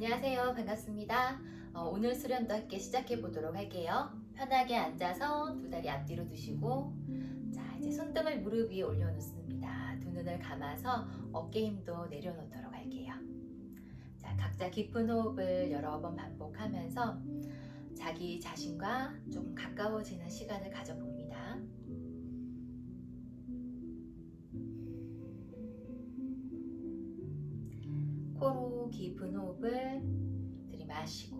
안녕하세요. 반갑습니다. 어, 오늘 수련도 함께 시작해 보도록 할게요. 편하게 앉아서 두 다리 앞뒤로 두시고, 자, 이제 손등을 무릎 위에 올려놓습니다. 두 눈을 감아서 어깨 힘도 내려놓도록 할게요. 자, 각자 깊은 호흡을 여러 번 반복하면서 자기 자신과 좀 가까워지는 시간을 가져봅니다. 깊은 호흡을 들이마시고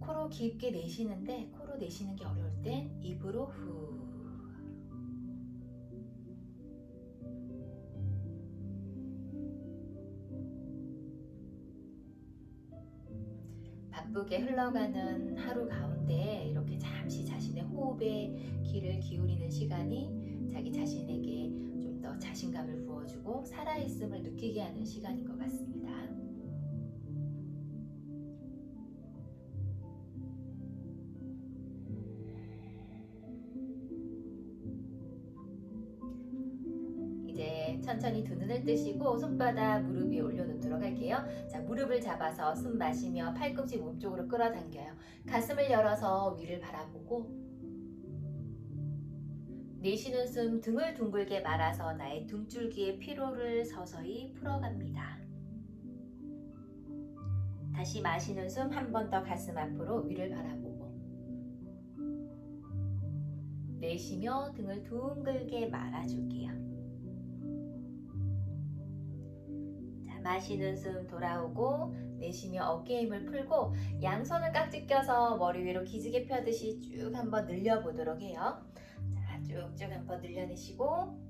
코로 깊게 내쉬는데 코로 내쉬는 게 어려울 땐 입으로 후. 바쁘게 흘러가는 하루 가운데 이렇게 잠시 자신의 호흡에 귀를 기울이는 시간이 자기 자신에게 좀 더 자신감을 부어주고 살아있음을 느끼게 하는 시간인 것 같습니다. 이제 천천히 두 눈을 뜨시고 손바닥 무릎 위에 올려놓도록 할게요. 자, 무릎을 잡아서 숨 마시며 팔꿈치 몸쪽으로 끌어당겨요. 가슴을 열어서 위를 바라보고 내쉬는 숨 등을 둥글게 말아서 나의 등줄기의 피로를 서서히 풀어갑니다. 다시 마시는 숨 한 번 더 가슴 앞으로 위를 바라보고 내쉬며 등을 둥글게 말아줄게요. 자, 마시는 숨 돌아오고 내쉬며 어깨 힘을 풀고 양손을 깍지 껴서 머리 위로 기지개 펴듯이 쭉 한번 늘려보도록 해요. 자, 쭉쭉 한번 늘려내시고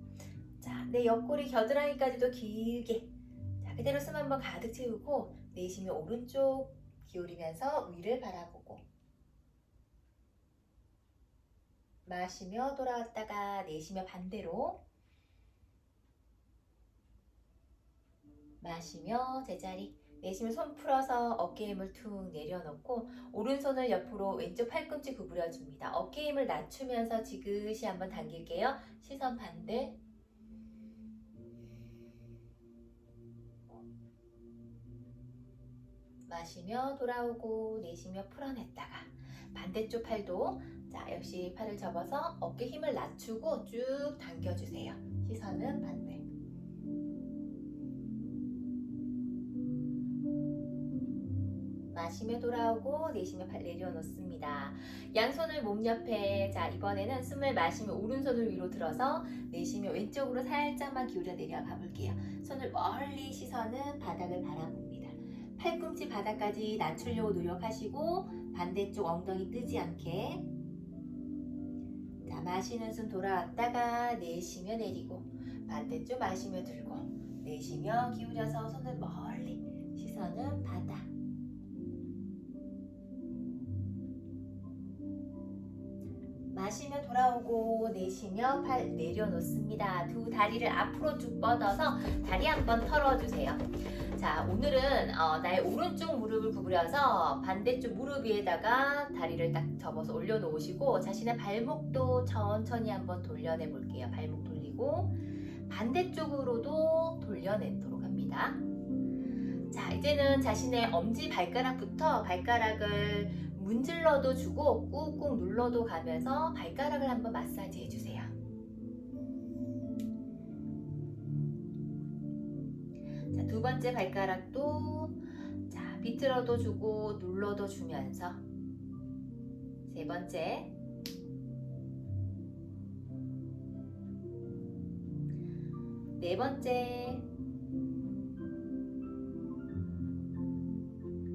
자, 내 옆구리 겨드랑이까지도 길게 자, 그대로 숨 한번 가득 채우고 내쉬며 오른쪽 기울이면서 위를 바라보고. 마시며 돌아왔다가 내쉬며 반대로. 마시며 제자리 내쉬며 손 풀어서 어깨 힘을 툭 내려놓고 오른손을 옆으로 왼쪽 팔꿈치 구부려 줍니다. 어깨 힘을 낮추면서 지그시 한번 당길게요. 시선 반대. 마시며 돌아오고 내쉬며 풀어냈다가 반대쪽 팔도 자 역시 팔을 접어서 어깨 힘을 낮추고 쭉 당겨주세요. 시선은 반대. 마시며 돌아오고 내쉬며 발 내려놓습니다. 양손을 몸 옆에 자 이번에는 숨을 마시며 오른손을 위로 들어서 내쉬며 왼쪽으로 살짝만 기울여 내려가 볼게요. 손을 멀리 시선은 바닥을 바라봅니다. 팔꿈치 바닥까지 낮추려고 노력하시고 반대쪽 엉덩이 뜨지 않게 자 마시는 숨 돌아왔다가 내쉬며 내리고 반대쪽 마시며 들고 내쉬며 기울여서 손을 멀리 시선은 바닥 마시며 돌아오고 내쉬며 팔 내려놓습니다. 두 다리를 앞으로 쭉 뻗어서 다리 한번 털어주세요. 자, 오늘은 어, 나의 오른쪽 무릎을 구부려서 반대쪽 무릎 위에다가 다리를 딱 접어서 올려놓으시고 자신의 발목도 천천히 한번 돌려내 볼게요. 발목 돌리고 반대쪽으로도 돌려내도록 합니다. 자, 이제는 자신의 엄지 발가락부터 발가락을 문질러도 주고 꾹꾹 눌러도 가면서 발가락을 한번 마사지 해주세요. 자, 두 번째 발가락도 자, 비틀어도 주고 눌러도 주면서. 세 번째. 네 번째.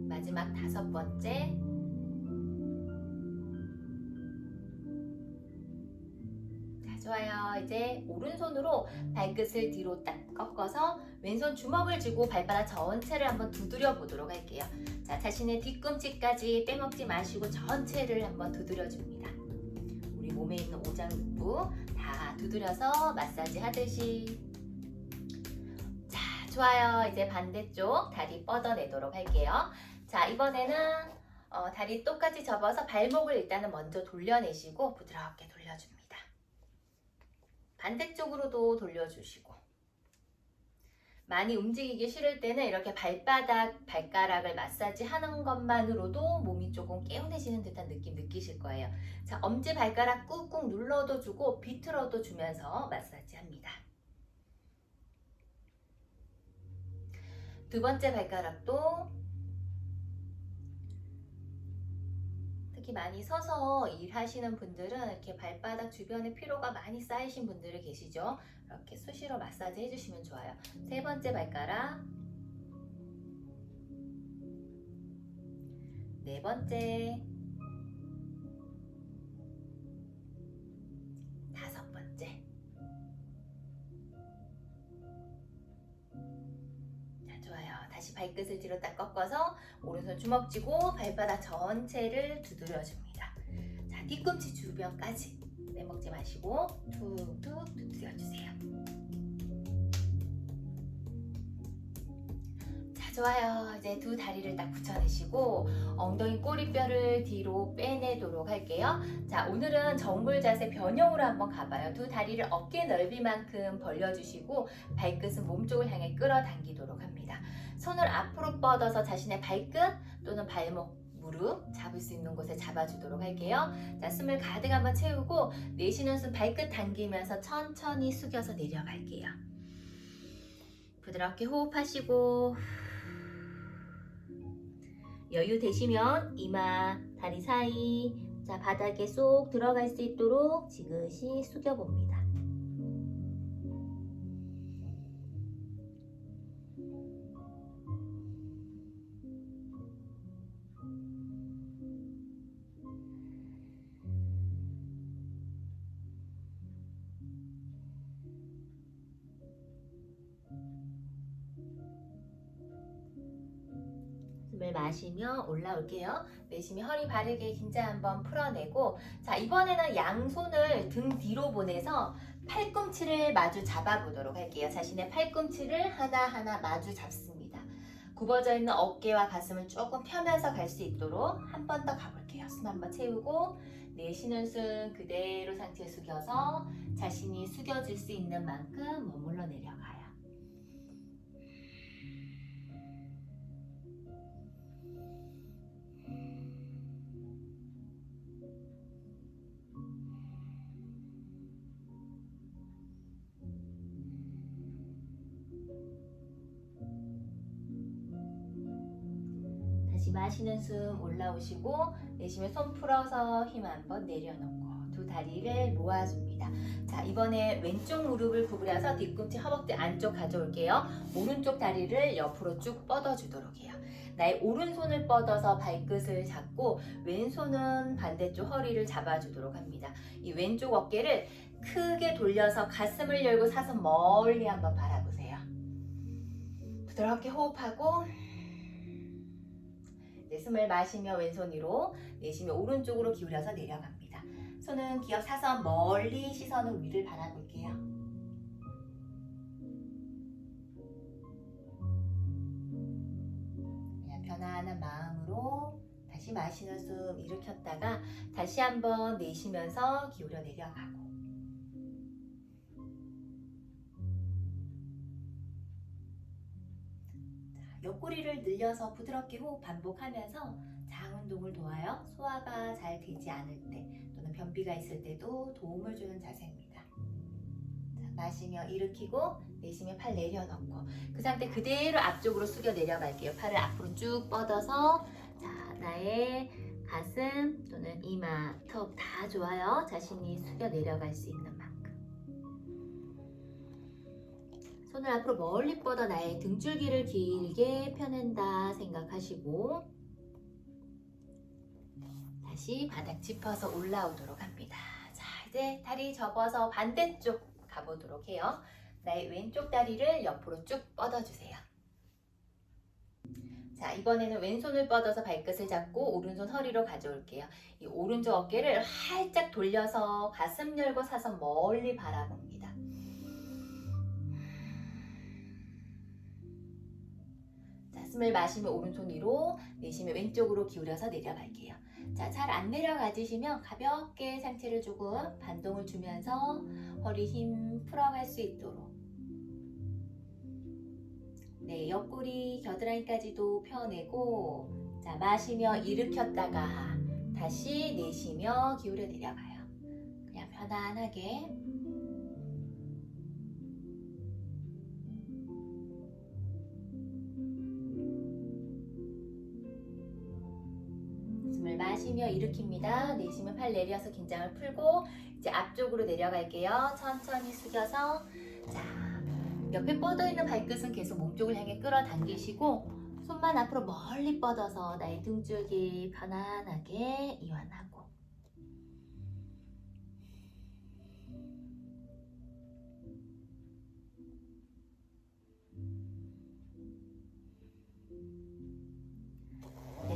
마지막 다섯 번째 좋아요. 이제 오른손으로 발끝을 뒤로 딱 꺾어서 왼손 주먹을 쥐고 발바닥 전체를 한번 두드려 보도록 할게요. 자, 자신의 뒤꿈치까지 빼먹지 마시고 전체를 한번 두드려 줍니다. 우리 몸에 있는 오장육부 다 두드려서 마사지 하듯이. 자, 좋아요. 이제 반대쪽 다리 뻗어내도록 할게요. 자, 이번에는 어, 다리 똑같이 접어서 발목을 일단은 먼저 돌려내시고 부드럽게 돌려줍니다. 반대쪽으로도 돌려주시고 많이 움직이기 싫을 때는 이렇게 발바닥, 발가락을 마사지 하는 것만으로도 몸이 조금 개운해지는 듯한 느낌 느끼실 거예요. 자, 엄지 발가락 꾹꾹 눌러도 주고 비틀어도 주면서 마사지 합니다. 두 번째 발가락도 특히 많이 서서 일하시는 분들은 이렇게 발바닥 주변에 피로가 많이 쌓이신 분들이 계시죠. 이렇게 수시로 마사지 해주시면 좋아요. 세 번째 발가락, 네 번째, 발끝을 뒤로 딱 꺾어서 오른손 주먹 쥐고 발바닥 전체를 두드려줍니다. 자, 뒤꿈치 주변까지 내먹지 마시고 툭툭 두드려주세요. 자, 좋아요. 이제 두 다리를 딱 붙여내시고 엉덩이 꼬리뼈를 뒤로 빼내도록 할게요. 자, 오늘은 정글 자세 변형으로 한번 가봐요. 두 다리를 어깨 넓이만큼 벌려주시고 발끝은 몸쪽을 향해 끌어당기도록 합니다. 손을 앞으로 뻗어서 자신의 발끝 또는 발목, 무릎 잡을 수 있는 곳에 잡아주도록 할게요. 자, 숨을 가득 한번 채우고 내쉬는 숨 발끝 당기면서 천천히 숙여서 내려갈게요. 부드럽게 호흡하시고 여유 되시면 이마, 다리 사이 자, 바닥에 쏙 들어갈 수 있도록 지그시 숙여봅니다. 숨을 마시며 올라올게요. 내쉬며 허리 바르게 긴장 한번 풀어내고 자 이번에는 양손을 등 뒤로 보내서 팔꿈치를 마주 잡아보도록 할게요. 자신의 팔꿈치를 하나하나 마주 잡습니다. 굽어져 있는 어깨와 가슴을 조금 펴면서 갈 수 있도록 한 번 더 가볼게요. 숨 한번 채우고 내쉬는 숨 그대로 상체 숙여서 자신이 숙여질 수 있는 만큼 머물러 내려가 마시는 숨 올라오시고 내쉬면 손 풀어서 힘 한번 내려놓고 두 다리를 모아줍니다. 자 이번에 왼쪽 무릎을 구부려서 뒤꿈치 허벅지 안쪽 가져올게요. 오른쪽 다리를 옆으로 쭉 뻗어주도록 해요. 나의 오른손을 뻗어서 발끝을 잡고 왼손은 반대쪽 허리를 잡아주도록 합니다. 이 왼쪽 어깨를 크게 돌려서 가슴을 열고 사선 멀리 한번 바라보세요. 부드럽게 호흡하고 네, 숨을 마시며 왼손 위로 내쉬며 오른쪽으로 기울여서 내려갑니다. 손은 기업 사선 멀리 시선은 위를 바라볼게요. 편안한 마음으로 다시 마시는 숨 일으켰다가 다시 한번 내쉬면서 기울여 내려가고 옆구리를 늘려서 부드럽게 호흡 반복하면서 장 운동을 도와요. 소화가 잘 되지 않을 때 또는 변비가 있을 때도 도움을 주는 자세입니다. 자, 마시며 일으키고 내쉬며 팔 내려놓고 그 상태 그대로 앞쪽으로 숙여 내려갈게요. 팔을 앞으로 쭉 뻗어서 자 나의 가슴 또는 이마, 턱 다 좋아요. 자신이 숙여 내려갈 수 있는 손을 앞으로 멀리 뻗어 나의 등줄기를 길게 펴낸다 생각하시고 다시 바닥 짚어서 올라오도록 합니다. 자, 이제 다리 접어서 반대쪽 가보도록 해요. 나의 왼쪽 다리를 옆으로 쭉 뻗어주세요. 자, 이번에는 왼손을 뻗어서 발끝을 잡고 오른손 허리로 가져올게요. 이 오른쪽 어깨를 활짝 돌려서 가슴 열고 사선 멀리 바라봅니다. 숨을 마시며 오른손 위로 내쉬며 왼쪽으로 기울여서 내려갈게요. 자, 잘 안 내려가지시면 가볍게 상체를 조금 반동을 주면서 허리 힘 풀어갈 수 있도록 네, 옆구리 겨드랑이까지도 펴내고 자, 마시며 일으켰다가 다시 내쉬며 기울여 내려가요. 그냥 편안하게 일으킵니다. 내쉬며 팔 내려서 긴장을 풀고 이제 앞쪽으로 내려갈게요. 천천히 숙여서 자 옆에 뻗어 있는 발끝은 계속 몸쪽을 향해 끌어당기시고 손만 앞으로 멀리 뻗어서 나의 등줄기 편안하게 이완하고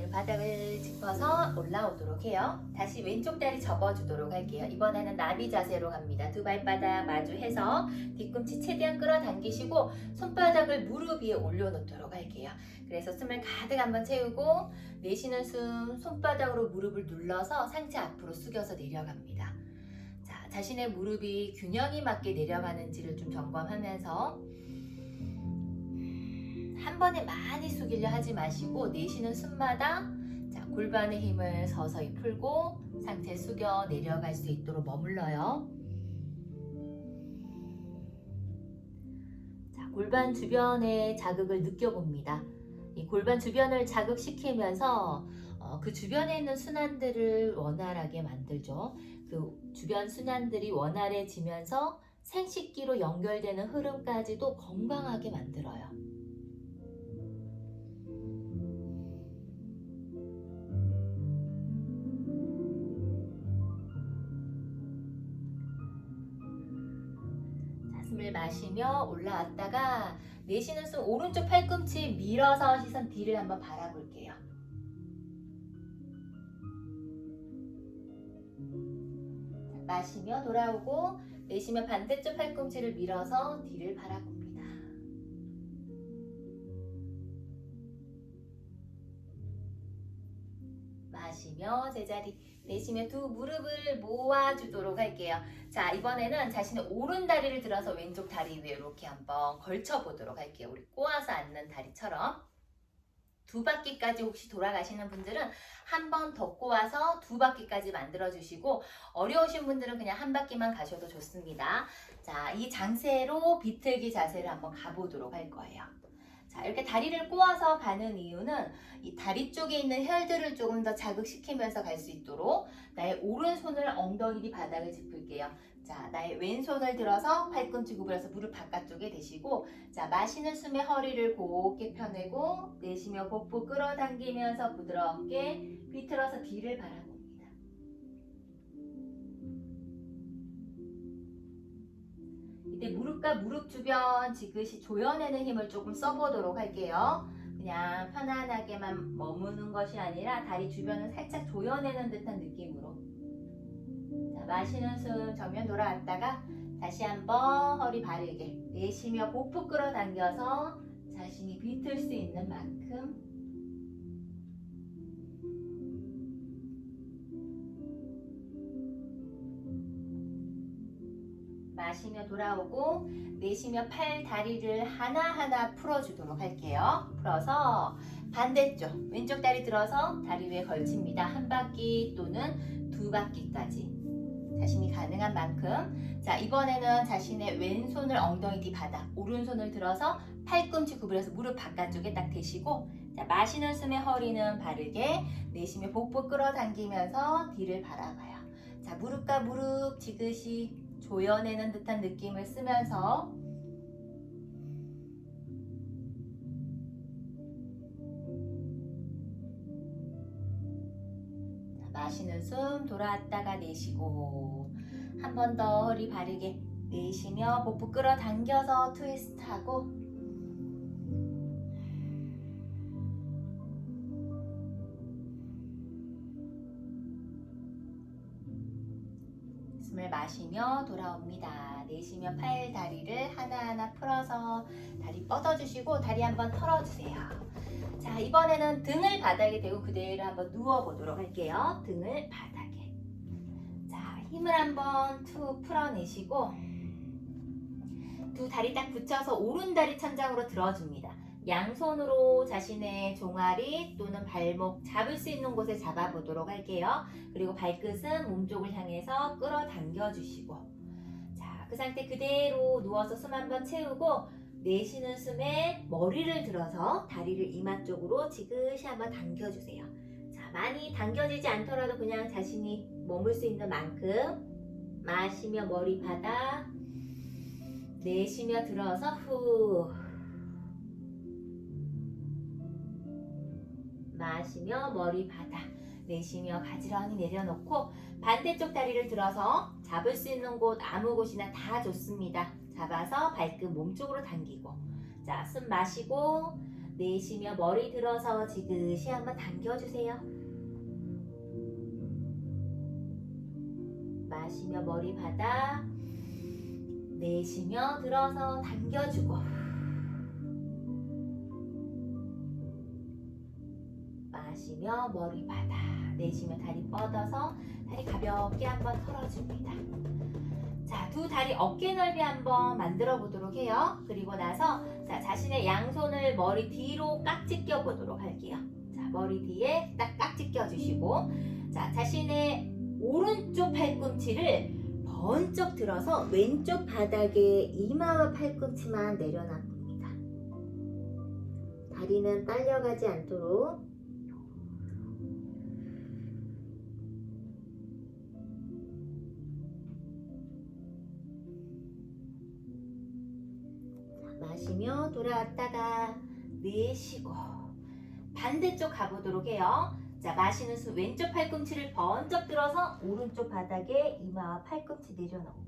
네, 바닥을 짚어서 올라오도록 해요. 다시 왼쪽 다리 접어주도록 할게요. 이번에는 나비 자세로 갑니다. 두 발바닥 마주해서 뒤꿈치 최대한 끌어당기시고 손바닥을 무릎 위에 올려놓도록 할게요. 그래서 숨을 가득 한번 채우고 내쉬는 숨 손바닥으로 무릎을 눌러서 상체 앞으로 숙여서 내려갑니다. 자, 자신의 무릎이 균형이 맞게 내려가는지를 좀 점검하면서 한 번에 많이 숙이려 하지 마시고 내쉬는 숨마다 자, 골반의 힘을 서서히 풀고 상체 숙여 내려갈 수 있도록 머물러요. 자, 골반 주변에 자극을 느껴봅니다. 이 골반 주변을 자극시키면서 어, 그 주변에 있는 순환들을 원활하게 만들죠. 그 주변 순환들이 원활해지면서 생식기로 연결되는 흐름까지도 건강하게 만들어요. 마시며 올라왔다가 내쉬는 숨 오른쪽 팔꿈치 밀어서 시선 뒤를 한번 바라볼게요. 자, 마시며 돌아오고 내쉬며 반대쪽 팔꿈치를 밀어서 뒤를 바라봅니다. 마시며 제자리 내쉬며 두 무릎을 모아주도록 할게요. 자, 이번에는 자신의 오른 다리를 들어서 왼쪽 다리 위에 이렇게 한번 걸쳐 보도록 할게요. 우리 꼬아서 앉는 다리처럼. 두 바퀴까지 혹시 돌아가시는 분들은 한 번 더 꼬아서 두 바퀴까지 만들어 주시고 어려우신 분들은 그냥 한 바퀴만 가셔도 좋습니다. 자, 이 장세로 비틀기 자세를 한번 가보도록 할 거예요. 자, 이렇게 다리를 꼬아서 가는 이유는 이 다리 쪽에 있는 혈들을 조금 더 자극시키면서 갈 수 있도록 나의 오른손을 엉덩이 뒤 바닥을 짚을게요. 자, 나의 왼손을 들어서 팔꿈치 구부려서 무릎 바깥쪽에 대시고 자, 마시는 숨에 허리를 곱게 펴내고 내쉬며 복부 끌어당기면서 부드럽게 비틀어서 뒤를 바라봅니다. 이때 무릎과 무릎 주변 지그시 조여내는 힘을 조금 써보도록 할게요. 그냥 편안하게만 머무는 것이 아니라 다리 주변을 살짝 조여내는 듯한 느낌으로. 자, 마시는 숨 정면 돌아왔다가 다시 한번 허리 바르게 내쉬며 복부 끌어당겨서 자신이 비틀 수 있는 만큼 마시며 돌아오고 내쉬며 팔 다리를 하나하나 풀어주도록 할게요. 풀어서 반대쪽 왼쪽 다리 들어서 다리 위에 걸칩니다. 한 바퀴 또는 두 바퀴까지 자신이 가능한 만큼 자 이번에는 자신의 왼손을 엉덩이 뒤 바닥 오른손을 들어서 팔꿈치 구부려서 무릎 바깥쪽에 딱 대시고 자 마시는 숨에 허리는 바르게 내쉬며 복부 끌어당기면서 뒤를 바라봐요. 자 무릎과 무릎 지그시 조여내는 듯한 느낌을 쓰면서 자, 마시는 숨 돌아왔다가 내쉬고 한 번 더 허리 바르게 내쉬며 복부 끌어당겨서 트위스트하고 숨을 마시며 돌아옵니다. 내쉬며 팔 다리를 하나하나 풀어서 다리 뻗어주시고 다리 한번 털어주세요. 자 이번에는 등을 바닥에 대고 그대로 한번 누워보도록 할게요. 등을 바닥에. 자 힘을 한번 툭 풀어내시고 두 다리 딱 붙여서 오른 다리 천장으로 들어줍니다. 양손으로 자신의 종아리 또는 발목 잡을 수 있는 곳에 잡아보도록 할게요. 그리고 발끝은 몸쪽을 향해서 끌어당겨 주시고 자, 그 상태 그대로 누워서 숨 한번 채우고 내쉬는 숨에 머리를 들어서 다리를 이마 쪽으로 지그시 한번 당겨주세요. 자, 많이 당겨지지 않더라도 그냥 자신이 머물 수 있는 만큼 마시며 머리 바닥 내쉬며 들어서 후 마시며 머리 바닥 내쉬며 가지런히 내려놓고 반대쪽 다리를 들어서 잡을 수 있는 곳 아무 곳이나 다 좋습니다. 잡아서 발끝 몸쪽으로 당기고 자 숨 마시고 내쉬며 머리 들어서 지그시 한번 당겨주세요. 마시며 머리 바닥 내쉬며 들어서 당겨주고 마시며 머리 바닥 내쉬며 다리 뻗어서 다리 가볍게 한번 털어줍니다. 자, 두 다리 어깨 넓이 한번 만들어 보도록 해요. 그리고 나서 자, 자신의 양손을 머리 뒤로 깍지 껴 보도록 할게요. 자, 머리 뒤에 딱 깍지 껴 주시고 자, 자신의 오른쪽 팔꿈치를 번쩍 들어서 왼쪽 바닥에 이마와 팔꿈치만 내려놔 봅니다. 다리는 딸려가지 않도록 돌아왔다가 내쉬고 반대쪽 가보도록 해요. 자, 마시는 숨 왼쪽 팔꿈치를 번쩍 들어서 오른쪽 바닥에 이마와 팔꿈치 내려놓고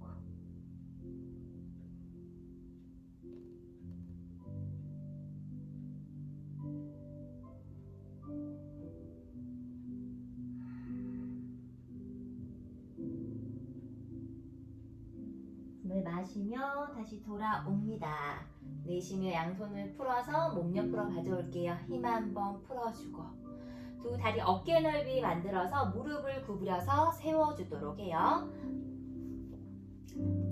숨을 마시며 다시 돌아옵니다. 내쉬며 양손을 풀어서 몸 옆으로 가져올게요. 힘 한번 풀어주고 두 다리 어깨 넓이 만들어서 무릎을 구부려서 세워주도록 해요.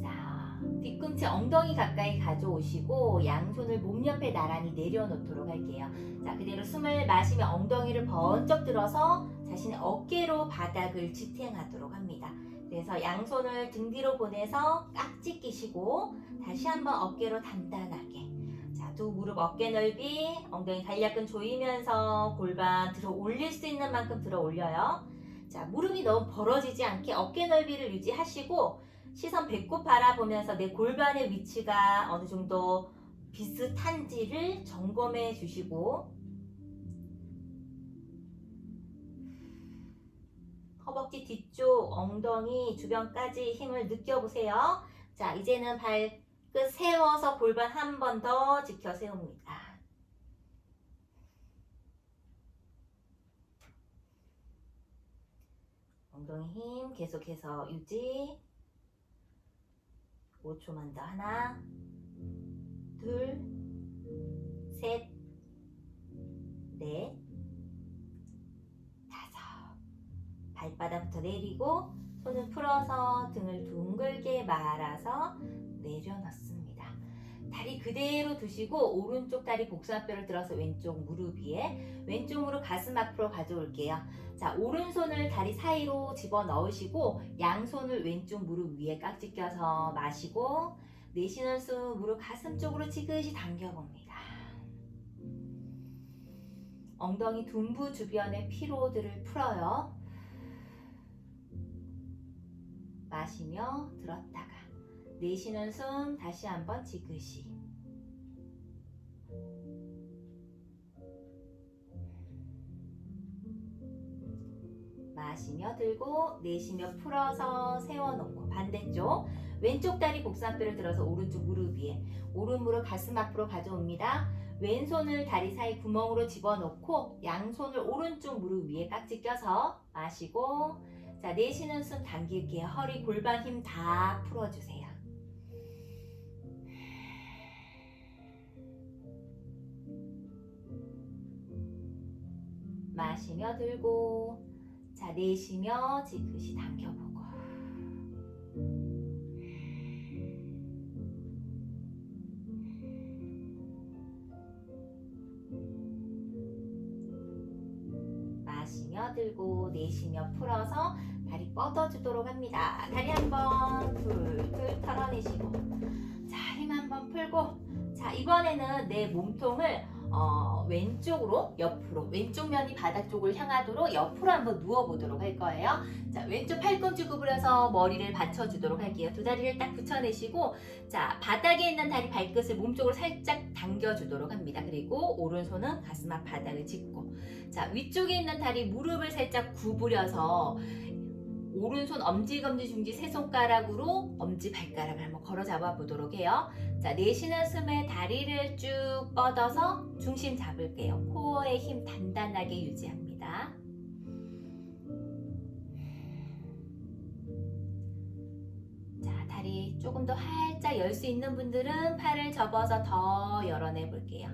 자, 뒤꿈치 엉덩이 가까이 가져오시고 양손을 몸 옆에 나란히 내려놓도록 할게요. 자, 그대로 숨을 마시며 엉덩이를 번쩍 들어서 자신의 어깨로 바닥을 지탱하도록 합니다. 그래서 양손을 등 뒤로 보내서 깍지 끼시고 다시 한번 어깨로 단단하게 자, 두 무릎 어깨 넓이 엉덩이 간략근 조이면서 골반 들어 올릴 수 있는 만큼 들어 올려요. 자, 무릎이 너무 벌어지지 않게 어깨 넓이를 유지하시고 시선 배꼽 바라보면서 내 골반의 위치가 어느 정도 비슷한지를 점검해 주시고 허벅지 뒤쪽 엉덩이 주변까지 힘을 느껴보세요. 자, 이제는 발 끝 세워서 골반 한 번 더 지켜 세웁니다. 엉덩이 힘 계속해서 유지. 5초만 더. 하나, 둘, 셋, 넷, 다섯. 발바닥부터 내리고 손을 풀어서 등을 둥글게 말아서 내려놓습니다. 다리 그대로 두시고 오른쪽 다리 복숭아뼈를 들어서 왼쪽 무릎 위에 왼쪽 무릎 가슴 앞으로 가져올게요. 자 오른손을 다리 사이로 집어 넣으시고 양손을 왼쪽 무릎 위에 깍지 껴서 마시고 내쉬는 숨 무릎 가슴 쪽으로 지그시 당겨봅니다. 엉덩이 둔부 주변의 피로들을 풀어요. 마시며 들었다가 내쉬는 숨 다시 한번 지그시 마시며 들고 내쉬며 풀어서 세워놓고 반대쪽 왼쪽 다리 복사뼈를 들어서 오른쪽 무릎 위에 오른 무릎 가슴 앞으로 가져옵니다. 왼손을 다리 사이 구멍으로 집어넣고 양손을 오른쪽 무릎 위에 깍지 껴서 마시고 자, 내쉬는 숨 당길게요. 허리, 골반 힘 다 풀어주세요. 스며들고 자 내쉬며 지그시 당겨보고 마시며 들고 내쉬며 풀어서 다리 뻗어주도록 합니다. 다리 한번 툴툴 털어내시고 자 힘 한번 풀고 자 이번에는 내 몸통을 어, 왼쪽으로 옆으로 왼쪽 면이 바닥 쪽을 향하도록 옆으로 한번 누워보도록 할 거예요. 자 왼쪽 팔꿈치 구부려서 머리를 받쳐주도록 할게요. 두 다리를 딱 붙여내시고 자 바닥에 있는 다리 발끝을 몸쪽으로 살짝 당겨주도록 합니다. 그리고 오른손은 가슴 앞 바닥을 짚고 자 위쪽에 있는 다리 무릎을 살짝 구부려서 오른손 엄지, 검지, 중지 세 손가락으로 엄지 발가락을 한번 걸어 잡아 보도록 해요. 자, 내쉬는 숨에 다리를 쭉 뻗어서 중심 잡을게요. 코어의 힘 단단하게 유지합니다. 자, 다리 조금 더 활짝 열 수 있는 분들은 팔을 접어서 더 열어내 볼게요.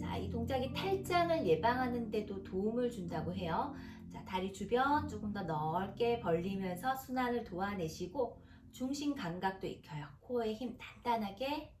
자, 이 동작이 탈장을 예방하는 데도 도움을 준다고 해요. 자, 다리 주변 조금 더 넓게 벌리면서 순환을 도와내시고 중심 감각도 익혀요. 코어의 힘 단단하게.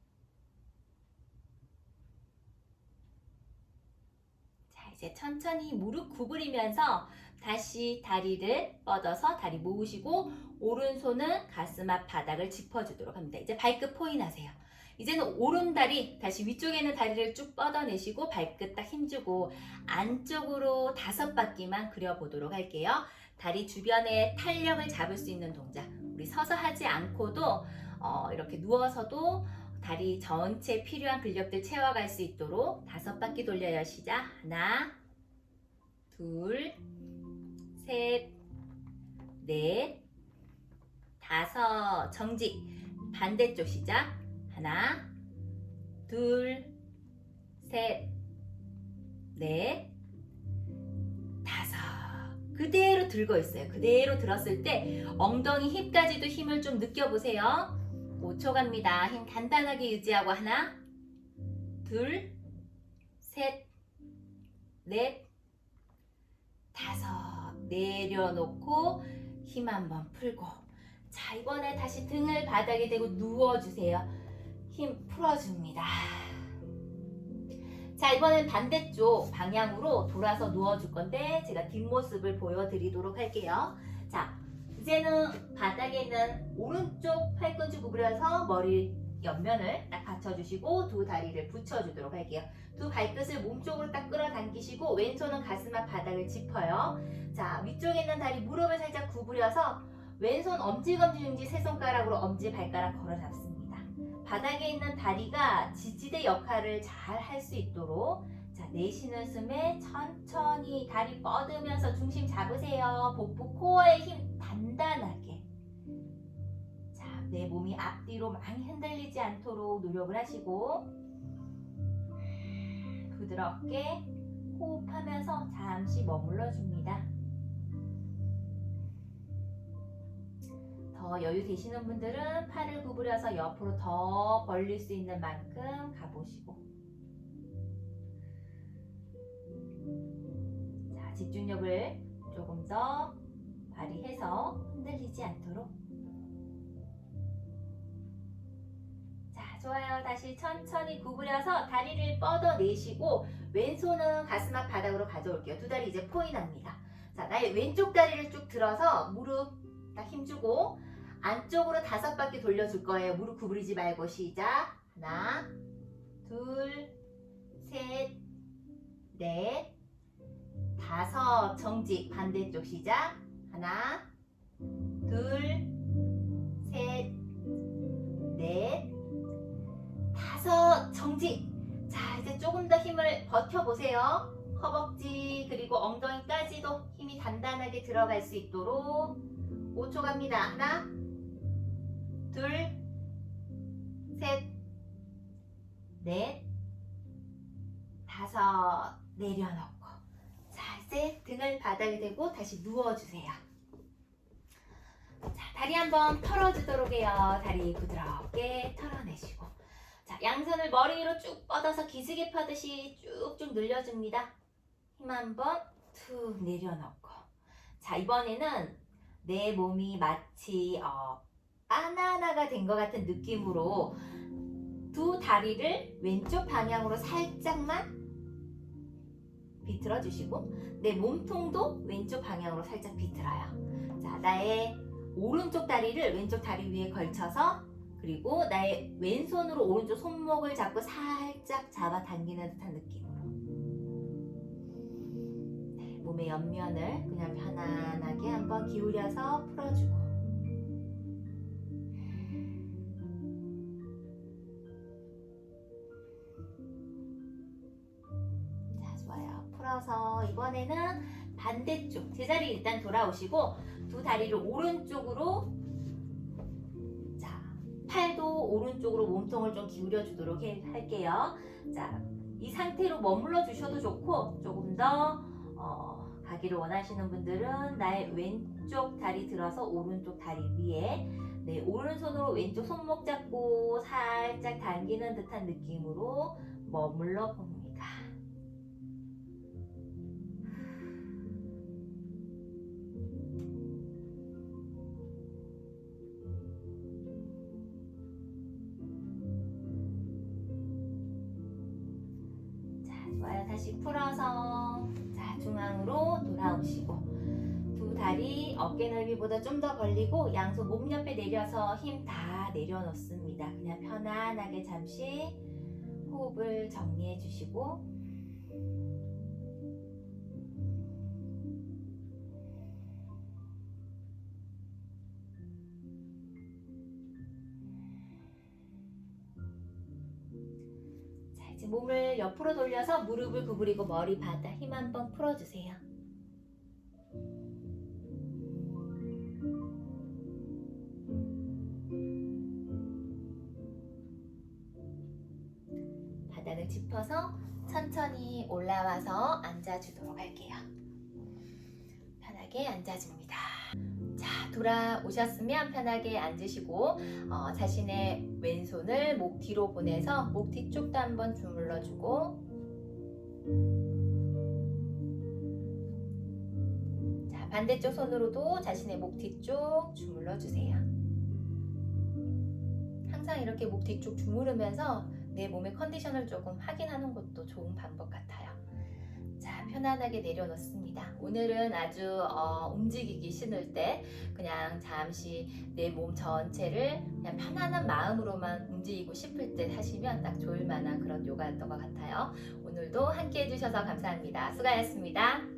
자, 이제 천천히 무릎 구부리면서 다시 다리를 뻗어서 다리 모으시고 오른손은 가슴 앞 바닥을 짚어주도록 합니다. 이제 발끝 포인하세요. 이제는 오른다리 다시 위쪽에 있는 다리를 쭉 뻗어내시고 발끝 딱 힘주고 안쪽으로 다섯 바퀴만 그려보도록 할게요. 다리 주변에 탄력을 잡을 수 있는 동작. 우리 서서 하지 않고도 어, 이렇게 누워서도 다리 전체 필요한 근력들 채워갈 수 있도록 다섯 바퀴 돌려요. 시작. 하나, 둘, 셋, 넷, 다섯. 정직. 반대쪽 시작. 하나, 둘, 셋, 넷, 다섯. 그대로 들고 있어요. 그대로 들었을 때 엉덩이 힙까지도 힘을 좀 느껴보세요. 5초 갑니다. 힘 단단하게 유지하고 하나, 둘, 셋, 넷, 다섯. 내려놓고 힘 한번 풀고. 자, 이번에 다시 등을 바닥에 대고 누워주세요. 힘 풀어줍니다. 자, 이번엔 반대쪽 방향으로 돌아서 누워줄 건데 제가 뒷모습을 보여드리도록 할게요. 자, 이제는 바닥에 있는 오른쪽 팔꿈치 구부려서 머리 옆면을 딱 받쳐주시고 두 다리를 붙여주도록 할게요. 두 발끝을 몸쪽으로 딱 끌어당기시고 왼손은 가슴 앞 바닥을 짚어요. 자, 위쪽에 있는 다리 무릎을 살짝 구부려서 왼손 엄지, 검지, 중지 세 손가락으로 엄지, 발가락 걸어 잡습니다. 바닥에 있는 다리가 지지대 역할을 잘 할 수 있도록 자 내쉬는 숨에 천천히 다리 뻗으면서 중심 잡으세요. 복부 코어의 힘 단단하게 자 내 몸이 앞뒤로 많이 흔들리지 않도록 노력을 하시고 부드럽게 호흡하면서 잠시 머물러 줍니다. 더 여유 되시는 분들은 팔을 구부려서 옆으로 더 벌릴 수 있는 만큼 가보시고. 자 집중력을 조금 더 발휘해서 흔들리지 않도록. 자 좋아요. 다시 천천히 구부려서 다리를 뻗어내시고 왼손은 가슴 앞 바닥으로 가져올게요. 두 다리 이제 포인합니다. 자 나의 왼쪽 다리를 쭉 들어서 무릎 딱 힘주고 안쪽으로 다섯 바퀴 돌려줄 거예요. 무릎 구부리지 말고 시작. 하나, 둘, 셋, 넷, 다섯. 정직 반대쪽 시작. 하나, 둘, 셋, 넷, 다섯. 정직. 자, 이제 조금 더 힘을 버텨보세요. 허벅지 그리고 엉덩이까지도 힘이 단단하게 들어갈 수 있도록 5초 갑니다. 하나, 둘, 셋, 넷, 다섯 내려놓고 자 이제 등을 바닥에 대고 다시 누워주세요. 자 다리 한번 털어주도록 해요. 다리 부드럽게 털어내시고 자 양손을 머리 위로 쭉 뻗어서 기지개 펴듯이 쭉쭉 늘려줍니다. 힘 한번 툭 내려놓고 자 이번에는 내 몸이 마치 어, 바나나가 된 것 같은 느낌으로 두 다리를 왼쪽 방향으로 살짝만 비틀어 주시고 내 몸통도 왼쪽 방향으로 살짝 비틀어요. 자, 나의 오른쪽 다리를 왼쪽 다리 위에 걸쳐서 그리고 나의 왼손으로 오른쪽 손목을 잡고 살짝 잡아 당기는 듯한 느낌으로 네, 몸의 옆면을 그냥 편안하게 한번 기울여서 풀어주고 풀어서 이번에는 반대쪽 제자리 일단 돌아오시고 두 다리를 오른쪽으로 자 팔도 오른쪽으로 몸통을 좀 기울여 주도록 해- 할게요 자 이 상태로 머물러 주셔도 좋고 조금 더 어, 가기를 원하시는 분들은 나의 왼쪽 다리 들어서 오른쪽 다리 위에 네, 오른손으로 왼쪽 손목 잡고 살짝 당기는 듯한 느낌으로 머물러 봅니다. 다시 풀어서 자, 중앙으로 돌아오시고 두 다리 어깨 넓이보다 좀 더 벌리고 양손 몸 옆에 내려서 힘 다 내려놓습니다. 그냥 편안하게 잠시 호흡을 정리해 주시고 옆으로 돌려서 무릎을 구부리고 머리 바다 힘 한번 풀어주세요. 바닥을 짚어서 천천히 올라와서 앉아주도록 할게요. 편하게 앉아줍니다. 자, 돌아오셨으면 편하게 앉으시고 어, 자신의 왼손을 목 뒤로 보내서 목 뒤쪽도 한번 주물러주고 자, 반대쪽 손으로도 자신의 목 뒤쪽 주물러주세요. 항상 이렇게 목 뒤쪽 주무르면서 내 몸의 컨디션을 조금 확인하는 것도 좋은 방법 같아요. 자, 편안하게 내려놓습니다. 오늘은 아주 어, 움직이기 싫을 때 그냥 잠시 내 몸 전체를 그냥 편안한 마음으로만 움직이고 싶을 때 하시면 딱 좋을 만한 그런 요가였던 것 같아요. 오늘도 함께 해주셔서 감사합니다. 수고하셨습니다.